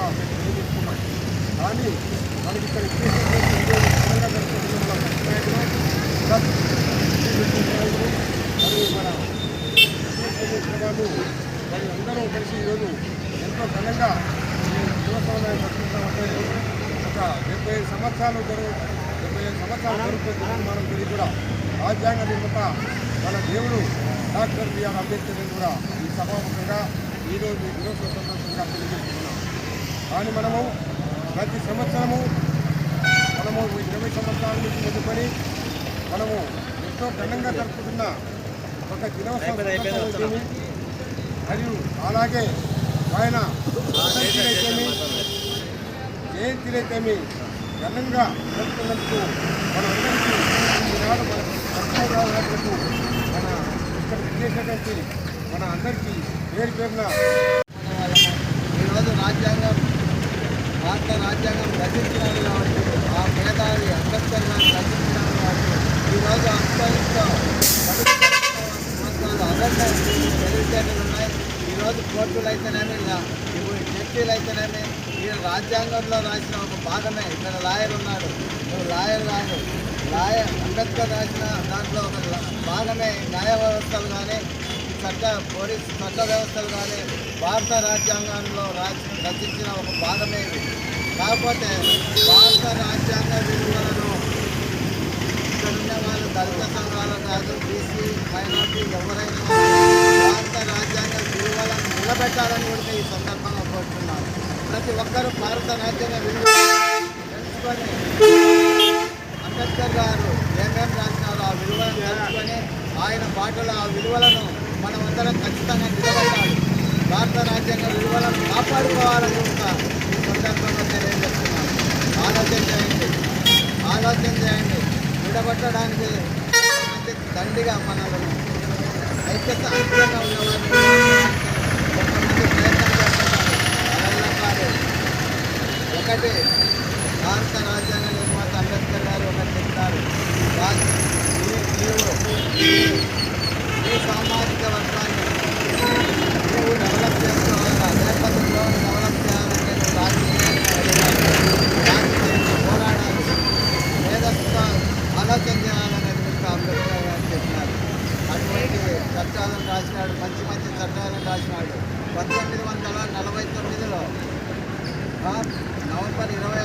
కూడా కానీ మనకి ఇక్కడ మరియు మన వాళ్ళు మరి అందరూ కలిసి ఈరోజు ఎంతో ఘనంగా ఈ దినోత్సవాన్ని ఒక డెబ్బై ఐదు సంవత్సరాలు జరుగు డెబ్బై ఐదు సంవత్సరాలు జరుగుతుంది నిర్మాణం గురించి కూడా రాజ్యాంగ మన దేవుడు డాక్టర్ బిఆర్ అంబేద్కర్ కూడా ఈ సభాముఖంగా ఈరోజు దినోత్సవ సందర్భంగా తెలియజేస్తున్నాం. కానీ మనము ప్రతి సంవత్సరము మనము ఇరవై సంవత్సరాల నుంచి మొదలుకొని మనము ఎంతో ఘనంగా జరుపుకుంటున్న ఒక దినోత్సవం మరియు అలాగే ఆయన జయంతిలైతేమి జయంతిలైతేమి ఘనంగా జరుపుకున్నందుకు మనందరికీ ఈనాడు మన సత్యరావులకు మన ఇక్కడ విచ్చేసినటువంటి మన అందరికీ పేరు పేరున ఈరోజు రాజ్యాంగం భారత రాజ్యాంగం రచించినారు కాబట్టి ఆ మేధావి అంబేద్కర్ గారు రచించినారు కాబట్టి ఈరోజు అంతరితో సంవత్సరాలు అవేర్నెస్ తెలివితేటలు ఉన్నాయి. ఈరోజు కోర్టులు అయితేనేమి ఇప్పుడు జడ్జీలు అయితేనేమి ఈయన రాజ్యాంగంలో రాసిన ఒక భాగమే. ఇక్కడ లాయర్ ఉన్నాడు. నువ్వు లాయర్ కాదు. లాయర్ అంబేద్కర్ రాసిన దాంట్లో ఒక భాగమే న్యాయ వ్యవస్థలు కానీ చట్ట పోలీస్ చట్ట వ్యవస్థలు కానీ భారత రాజ్యాంగంలో రాసి రచించిన ఒక భాగమే ఇది. కాకపోతే భారత రాజ్యాంగ విలువలను ఇక్కడ ఉన్న వాళ్ళు దళిత సంఘాలు కాదు బీసీ మైనార్టీ ఎవరైనా భారత రాజ్యాంగ విలువలను నిలబెట్టాలని కూడా ఈ సందర్భంగా కోరుతున్నారు ప్రతి ఒక్కరూ భారత రాజ్యాంగ విలువలను తెలుసుకొని అంబేద్కర్ గారు ఏమేమి రాసినారో ఆ విలువలను తెలుసుకొని ఆయన బాటలో ఆ విలువలను మనమందరం ఖచ్చితంగా నిలబెట్టాలి. భారత రాజ్యాంగ విలువలను కాపాడుకోవాలని ఉంటారు సందర్భంగా తెలియజేస్తున్నాను ఆలోచన చేయండి ఆలోచన చేయండి విడగొట్టడానికి మంచి దండిగా మనలను ఐక్యత ఐక్యంగా ఉన్నవారు కొంతమంది ప్రయత్నం చేస్తున్నారు అలా కాదు ఒకటి భారత రాజ్యాంగ నిర్మాత అంబేద్కర్ గారు ఒకటి చెప్తారు రాజ్- నీవు ఈ- సామాజిక వర్గాన్ని ఆలోచన చేయాలనేటువంటి అంబేద్కర్ గారు చెప్పినారు. అటువంటి చట్టాలను రాసినాడు మంచి మంచి చట్టాలను రాసినాడు. పంతొమ్మిది వందల నలభై తొమ్మిదిలో నవంబర్ ఇరవై